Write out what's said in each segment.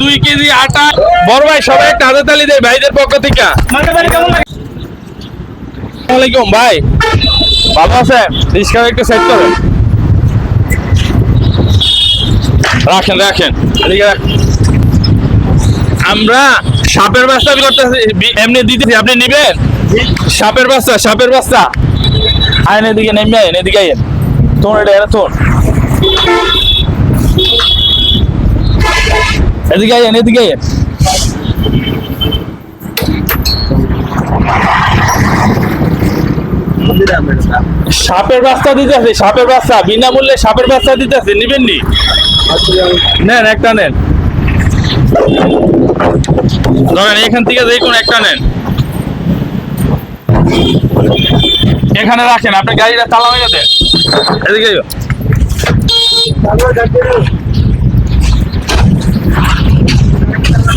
দুই কেজি আটা। বড় ভাই, সবাই একটা হাতে তালি দেয় ভাইদের পক্ষ থেকে। আসসালামাইকুম ভাই। ভালো আছেন? রিক্সা একটু সেট করেন। রাখেন রাখেন। আমরা সাপের বাস্তা করতেছি। এমনি দিতেছি। আপনি নিবেন? সাপের বাস্তা সাপের বাস্তা আইন এদিকে নেমে আইন এদিকে আইন তোর এটা তোর। এদিকে আইন এদিকে আইন সাপের বাচ্চা দিতে আছে সাপের বাচ্চা। বিনামূল্যে সাপের বাচ্চা দিতে আছে নিবেন নি? নেন, একটা নেন। ধরেন এখান থেকে কোনো একটা নেন। এখানে রাখেন, আপনি গাড়িটা হয়ে দেন এদিকে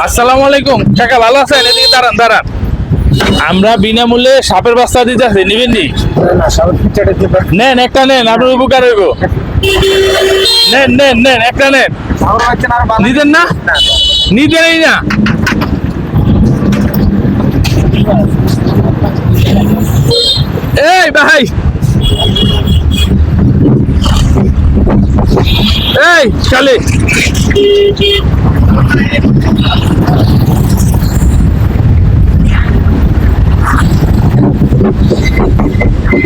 আসসালামু আলাইকুম। কাকা, ভালো আছেন? এদিকে দাঁড়ান দাঁড়ান। আমরা বিনামূল্যে সাপের বাস্তা দিতে আছে নিবেন নি? নেন, একটা নেন, আপনার উপকার হইব। নেন নেন নেন, একটা নেন। নিতেন না? নিতেনই না? এই ভাই! এই চলে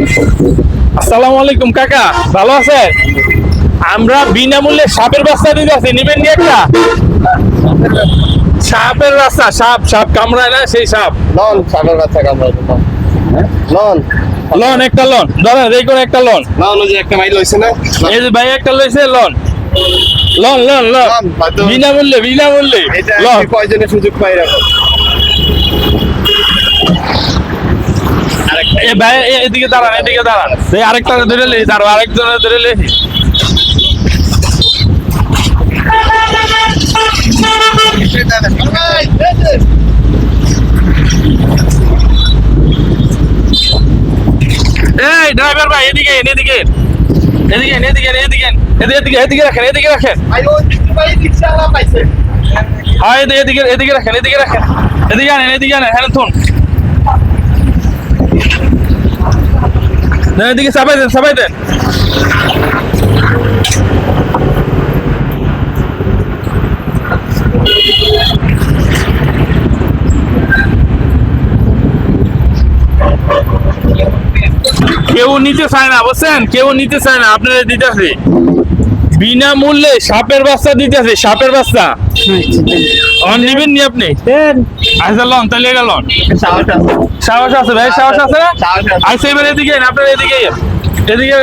আসসালামু আলাইকুম কাকা। ভালো আছেন? আমরা বিনামূল্যে সাপের বাচ্চা দিতে আছি নিবেন নি একটা? সাপের রাস্তা সাপ সাপ কামড়ায় না সেই সাপ। লন সাগর বাচ্চা কামড়াই লন। লন। একটা লন। ধরেন এই করে একটা লন। লন ওই যে একটা মাইল হইছে না? এই যে ভাই একটা লইছে লন। Loan loan loan. বিনামূল্যে বিনামূল্যে। লন। কি কয়জনের সুযোগ পাই রাখো ভাই এদিকে দাঁড়ান এদিকে দাঁড়ান। এই আরেকটা ধরে লে দাঁড়াও আরেকজনের ধরে লে এই ড্রাইভার ভাই এদিকে এন, এদিকে। এদিকে এন, এদিকে এদিকে। এদিকে এদিকে রাখেন এদিকে রাখেন। হ্যাঁ এদিকে এদিকে এদিকে রাখেন এদিকে রাখেন। এদিকে আনেন এদিকে আনেন হ্যাঁ থুন না, এদিকে চাপাই দেন চাপাই দেন। কেউ নিতে চায় না, বুঝছেন? কেউ নিতে চায় না আপনারা দিতেছে বিনামূল্যে সাপের বাচ্চা দিতেছে সাপের বাচ্চা অন নিবেন নি আপনি? আচ্ছা লন তাহলে এটা লন। সাহস আছে। ভাই সাহস আছে না? আচ্ছা এবার এদিকে আপনারা এদিকে এদিকে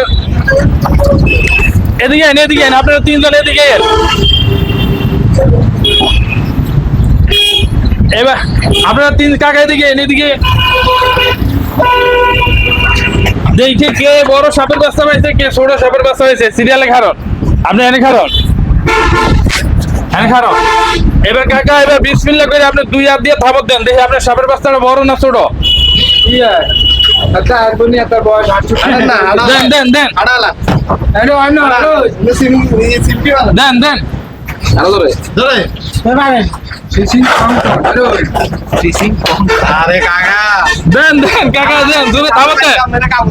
এদিকে এদিকে আপনারা তিনজন এদিকে এবার আপনারা তিন কাকা এদিকে এদিকে দেখে কে বড় সাপের বাচ্চা পাইছে কে ছোট সাপের বাচ্চা পাইছে। সিরিয়ালে খারণ আপনি এনে খারণ? এনে খারণ? এবার কাকা এবার বিসমিল্লাহ করে আপনি দুই হাত দিয়ে থাবত দেন। দেখি আপনার সাপের বড় না ছোট? আচ্ছা আর দুনিয়া তার বয়স আড়া না আড়া দেন দেন দেন। আড়ালা দেন দেন। আলো ধরে। ধরে। আরে কাকা। দেন দেন কাকা দেন দূরে দেন। কাবু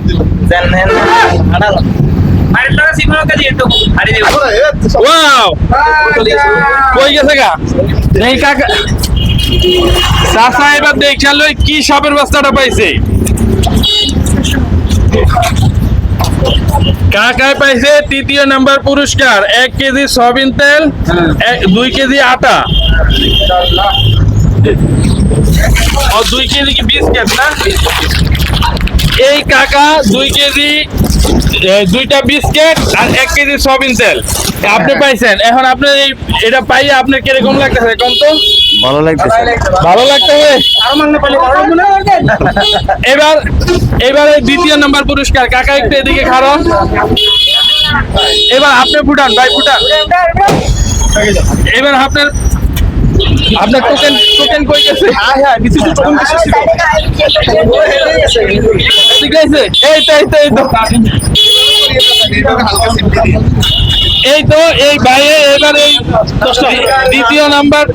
কই গেছে গা? এই কাকা। চাচা এবার দেখাল কি সাপের পাইছে। কাকায় পাইছে তৃতীয় নাম্বার পুরস্কার এক কেজি সয়াবিন তেল দুই কেজি আটা। ও দুই কেজি কি বিস্কিট না? এই কাকা দুই কেজি দুইটা বিস্কিট আর এক কেজি সয়াবিন তেল। আপনি পাইছেন। এখন আপনার এই এটা পাইয়ে আপনার কীরকম লাগতেছে কোন তো? ভালো লাগতেছে। ভালো লাগতেছে। এবার এবারে দ্বিতীয় নাম্বার পুরস্কার। কাকা একটু এদিকে খারাপ এবার আপনি ফুটান ভাই ফুটান। এবার আপনার আপনার টোকেন টোকেন কই গেছে হ্যাঁ হ্যাঁ কিছু তো টোকেন এদিকে আছে এই তো এই তো এই তো হালকা সিমটি দিয়ে এই তো এই ভাইয়ে এবার এই দ্বিতীয় নাম্বার।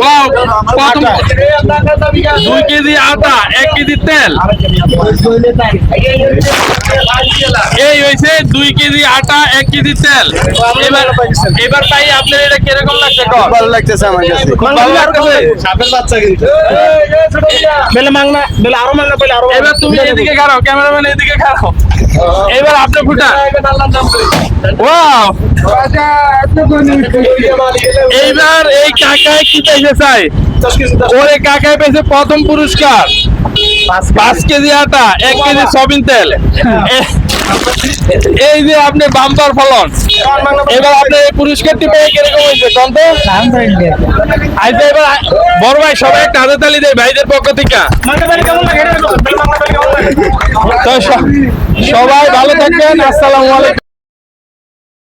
ওয়াও প্রথম দুই কেজি আটা এক কেজি তেল। এই হয়েছে দুই কেজি আটা এক কেজি তেল। এবার এবার তাই আপনার এটা কীরকম লাগছে ভালো লাগতেছে আমার কাছে। ভালো লাগতেছে। সাপের বাচ্চা কিন্তু। বেলে মাংনা বেলে আরও মাংনা বেলে আরও এবার তুমি এদিকে খাও ক্যামেরাম্যান এদিকে খাও এবার আপনি ফুটা। ওয়াও এইবার এই কাকায় কি পেয়েছে চাই? ওরে কাকায় পেয়েছে প্রথম পুরস্কার। পাঁচ কেজি আটা, এক কেজি সবিন তেল। এই যে আপনি বাম্পার ফলন। এবার আপনি পুরস্কারটি পেয়ে কীরকম হয়েছে কম তো আচ্ছা এবার বড় ভাই, সবাই একটা হাতে তালি দেয় ভাইদের পক্ষ থেকে। সবাই ভালো থাকবেন, আসসালামু আলাইকুম।